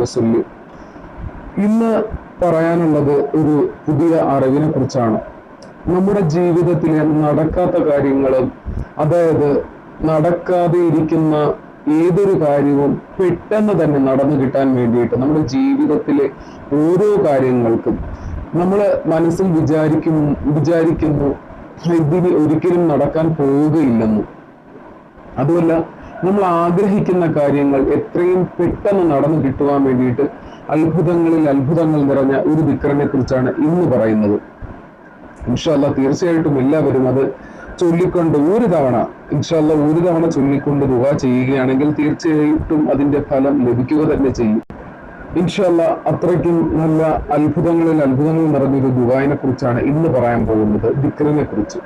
വസുല്ലി. ഇന്ന് പറയാനുള്ളത് ഒരു പുതിയ അറിവിനെ കുറിച്ചാണ്. നമ്മുടെ ജീവിതത്തിൽ നടക്കാത്ത കാര്യങ്ങളും അതായത് നടക്കാതെ ഇരിക്കുന്ന ഏതൊരു കാര്യവും പെട്ടെന്ന് തന്നെ നടന്നു കിട്ടാൻ വേണ്ടിയിട്ട് നമ്മുടെ ജീവിതത്തിലെ ഓരോ കാര്യങ്ങൾക്കും നമ്മൾ മനസ്സിൽ വിചാരിക്കും വിചാരിക്കുന്നു ഇതിന് ഒരിക്കലും നടക്കാൻ പോവുകയില്ലെന്നും. അതുമല്ല നമ്മൾ ആഗ്രഹിക്കുന്ന കാര്യങ്ങൾ എത്രയും പെട്ടെന്ന് നടന്നു കിട്ടുവാൻ വേണ്ടിയിട്ട് അത്ഭുതങ്ങളിൽ അത്ഭുതങ്ങൾ നിറഞ്ഞ ഒരു വിക്രമിനെ കുറിച്ചാണ് ഇന്ന് പറയുന്നത്. ഇൻഷാല്ല തീർച്ചയായിട്ടും എല്ലാവരും അത് ചൊല്ലിക്കൊണ്ട് ഒരു തവണ ഇൻഷാല്ല ഒരു തവണ ചൊല്ലിക്കൊണ്ട് ദുവ ചെയ്യുകയാണെങ്കിൽ തീർച്ചയായിട്ടും അതിന്റെ ഫലം ലഭിക്കുക തന്നെ ചെയ്യും. ഇൻഷാല്ല അത്രയ്ക്കും നല്ല അത്ഭുതങ്ങളിൽ അത്ഭുതങ്ങൾ നിറഞ്ഞൊരു ദുബായിനെ കുറിച്ചാണ് ഇന്ന് പറയാൻ പോകുന്നത് വിക്രമിനെ കുറിച്ച്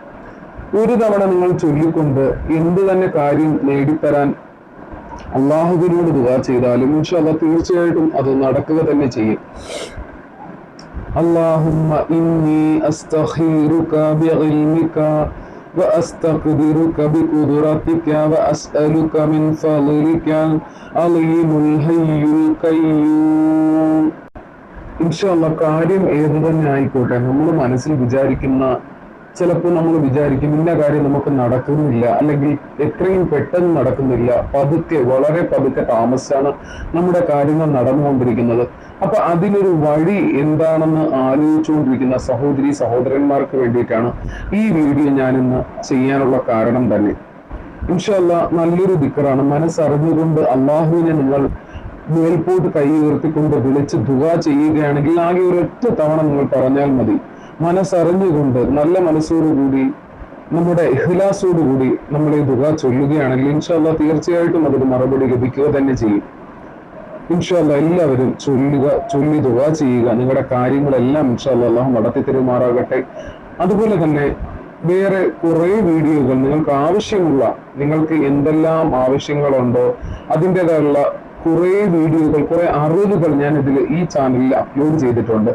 ഒരു തവണ നിങ്ങൾ ചൊല്ലിക്കൊണ്ട് എന്ത് തന്നെ കാര്യം നേടിത്തരാൻ അള്ളാഹുവിനോട് ദുവാ ചെയ്താലും ഇൻഷാല്ല തീർച്ചയായിട്ടും അത് നടക്കുക തന്നെ ചെയ്യും اللهم إني أستخيرك بعلمك وأستقدرك بقدرتك وأسألك من فضلك العظيم الحي القيوم ഇൻഷല്ല കാര്യം ഏത് തന്നെ ആയിക്കോട്ടെ നമ്മൾ മനസ്സിൽ വിചാരിക്കുന്ന ചിലപ്പോൾ നമ്മൾ വിചാരിക്കും ഇന്ന കാര്യം നമുക്ക് നടക്കുന്നില്ല അല്ലെങ്കിൽ എത്രയും പെട്ടെന്ന് നടക്കുന്നില്ല. പതുക്കെ വളരെ പതുക്കെ താമസിച്ചാണ് നമ്മുടെ കാര്യങ്ങൾ നടന്നുകൊണ്ടിരിക്കുന്നത്. അപ്പൊ അതിനൊരു വഴി എന്താണെന്ന് ആലോചിച്ചുകൊണ്ടിരിക്കുന്ന സഹോദരി സഹോദരന്മാർക്ക് വേണ്ടിയിട്ടാണ് ഈ വീഡിയോ ഞാൻ ഇന്ന് ചെയ്യാനുള്ള കാരണം തന്നെ. ഇൻഷല്ല നല്ലൊരു ദിക്കറാണ്. മനസ്സറിഞ്ഞുകൊണ്ട് അള്ളാഹുവിനെ നിങ്ങൾ മേൽപോട്ട് കൈ ഉയർത്തിക്കൊണ്ട് വിളിച്ച് ദുവാ ചെയ്യുകയാണെങ്കിൽ ആകെ ഒരൊറ്റ തവണ നിങ്ങൾ പറഞ്ഞാൽ മതി. മനസ്സറിഞ്ഞുകൊണ്ട് നല്ല മനസ്സോടുകൂടി നമ്മുടെ ഇഹ്ലാസോടുകൂടി നമ്മൾ ഈ ദുഃഖ ചൊല്ലുകയാണെങ്കിൽ ഇൻഷാല്ല തീർച്ചയായിട്ടും അതിന് മറുപടി ലഭിക്കുക തന്നെ ചെയ്യും. ഇൻഷാല്ല എല്ലാവരും ചൊല്ലുക ചൊല്ലി ദുഃഖ ചെയ്യുക. നിങ്ങളുടെ കാര്യങ്ങളെല്ലാം ഇൻഷാല്ല അള്ളാഹു നടത്തി തരുമാറാകട്ടെ. അതുപോലെ തന്നെ വേറെ കുറെ വീഡിയോകൾ നിങ്ങൾക്ക് ആവശ്യമുള്ള നിങ്ങൾക്ക് എന്തെല്ലാം ആവശ്യങ്ങളുണ്ടോ അതിന്റെതായുള്ള കുറേ വീഡിയോകൾ കുറെ അറിവുകൾ ഞാൻ ഇതിൽ ഈ ചാനലിൽ അപ്ലോഡ് ചെയ്തിട്ടുണ്ട്.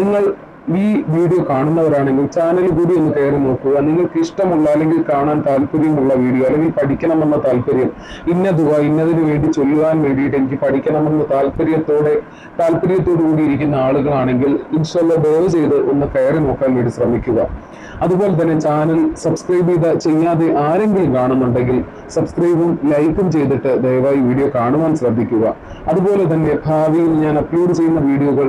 നിങ്ങൾ ഈ വീഡിയോ കാണുന്നവരാണെങ്കിൽ ചാനൽ കൂടി ഒന്ന് കയറി നോക്കുക. നിങ്ങൾക്ക് ഇഷ്ടമുള്ള അല്ലെങ്കിൽ കാണാൻ താല്പര്യമുള്ള വീഡിയോ അല്ലെങ്കിൽ പഠിക്കണമെന്ന താല്പര്യം ഇന്ന ദുവ ഇന്നതിന് വേണ്ടി ചൊല്ലുവാൻ വേണ്ടിയിട്ട് എനിക്ക് പഠിക്കണമെന്ന താല്പര്യത്തോടെ താല്പര്യത്തോടു കൂടി ഇരിക്കുന്ന ആളുകളാണെങ്കിൽ ഇൻഷല്ല ദയവ് ചെയ്ത് ഒന്ന് കയറി നോക്കാൻ വേണ്ടി ശ്രമിക്കുക. അതുപോലെ തന്നെ ചാനൽ സബ്സ്ക്രൈബ് ചെയ്ത ചെയ്യാതെ ആരെങ്കിലും കാണുന്നുണ്ടെങ്കിൽ സബ്സ്ക്രൈബും ലൈക്കും ചെയ്തിട്ട് ദയവായി വീഡിയോ കാണുവാൻ ശ്രദ്ധിക്കുക. അതുപോലെ തന്നെ ഭാവിയിൽ ഞാൻ അപ്ലോഡ് ചെയ്യുന്ന വീഡിയോകൾ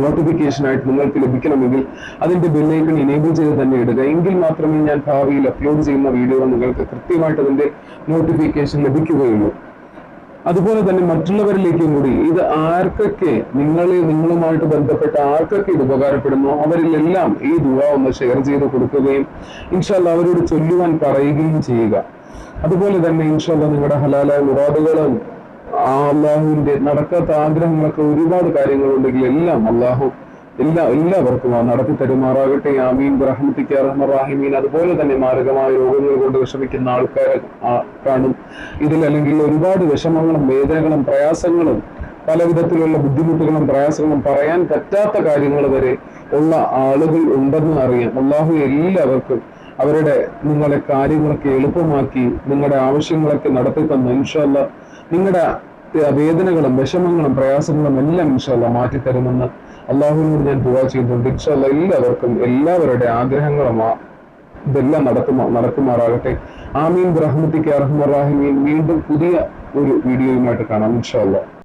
നോട്ടിഫിക്കേഷൻ ആയിട്ട് നിങ്ങൾക്ക് ലഭിക്കണമെങ്കിൽ അതിന്റെ ബെല്ലൈക്കൺ ഇനേബിൾ ചെയ്ത് തന്നെ ഇടുക. എങ്കിൽ മാത്രമേ ഞാൻ ഭാവിയിൽ അപ്ലോഡ് ചെയ്യുന്ന വീഡിയോ നിങ്ങൾക്ക് കൃത്യമായിട്ട് അതിന്റെ നോട്ടിഫിക്കേഷൻ ലഭിക്കുകയുള്ളൂ. അതുപോലെ തന്നെ മറ്റുള്ളവരിലേക്കും കൂടി ഇത് ആർക്കൊക്കെ നിങ്ങളെ നിങ്ങളുമായിട്ട് ബന്ധപ്പെട്ട ആർക്കൊക്കെ ഇത് ഉപകാരപ്പെടുന്നു അവരിലെല്ലാം ഈ ദുവ ഒന്ന് ഷെയർ ചെയ്ത് കൊടുക്കുകയും ഇൻഷാല്ല അവരോട് ചൊല്ലുവാൻ പറയുകയും ചെയ്യുക. അതുപോലെ തന്നെ ഇൻഷാല്ല നിങ്ങളുടെ ഹലാലായ മുറാദുകളും അള്ളാഹുവിന്റെ നടക്കാത്ത ആഗ്രഹങ്ങളൊക്കെ ഒരുപാട് കാര്യങ്ങളുണ്ടെങ്കിൽ എല്ലാം അള്ളാഹു എല്ലാ എല്ലാവർക്കും ആ നടത്തി തരുമാറാകട്ടെ. ആമീൻ. ബ്രഹ്മത്തിക്ക് റഹ്മറാഹിമീൻ അതുപോലെ തന്നെ മാരകമായ രോഗങ്ങൾ കൊണ്ട് വിഷമിക്കുന്ന ആൾക്കാരെ കാണും. ഇതിൽ അല്ലെങ്കിൽ ഒരുപാട് വിഷമങ്ങളും വേദനകളും പ്രയാസങ്ങളും പല വിധത്തിലുള്ള ബുദ്ധിമുട്ടുകളും പ്രയാസങ്ങളും പറയാൻ പറ്റാത്ത കാര്യങ്ങൾ വരെ ഉള്ള ആളുകൾ ഉണ്ടെന്ന് അറിയാം. അള്ളാഹു എല്ലാവർക്കും അവരുടെ നിങ്ങളെ കാര്യങ്ങളൊക്കെ എളുപ്പമാക്കി നിങ്ങളുടെ ആവശ്യങ്ങളൊക്കെ നടത്തി തന്നു ഇൻഷാല്ല നിങ്ങളുടെ വേദനകളും വിഷമങ്ങളും പ്രയാസങ്ങളും എല്ലാം ഇൻഷാല്ല മാറ്റിത്തരുമെന്ന് അള്ളാഹുവിനോട് ഞാൻ ദുവാ ചെയ്യുന്നുണ്ട്. ഇൻഷാല്ല എല്ലാവർക്കും എല്ലാവരുടെ ആഗ്രഹങ്ങളും ഇതെല്ലാം നടക്കുമാ നടക്കുമാറാകട്ടെ. ആമീൻ. ബ്രഹ്മത്തിക്ക് അറഹ്മറാഹിമീൻ വീണ്ടും പുതിയ ഒരു വീഡിയോയുമായിട്ട് കാണാം ഇൻഷാല്ല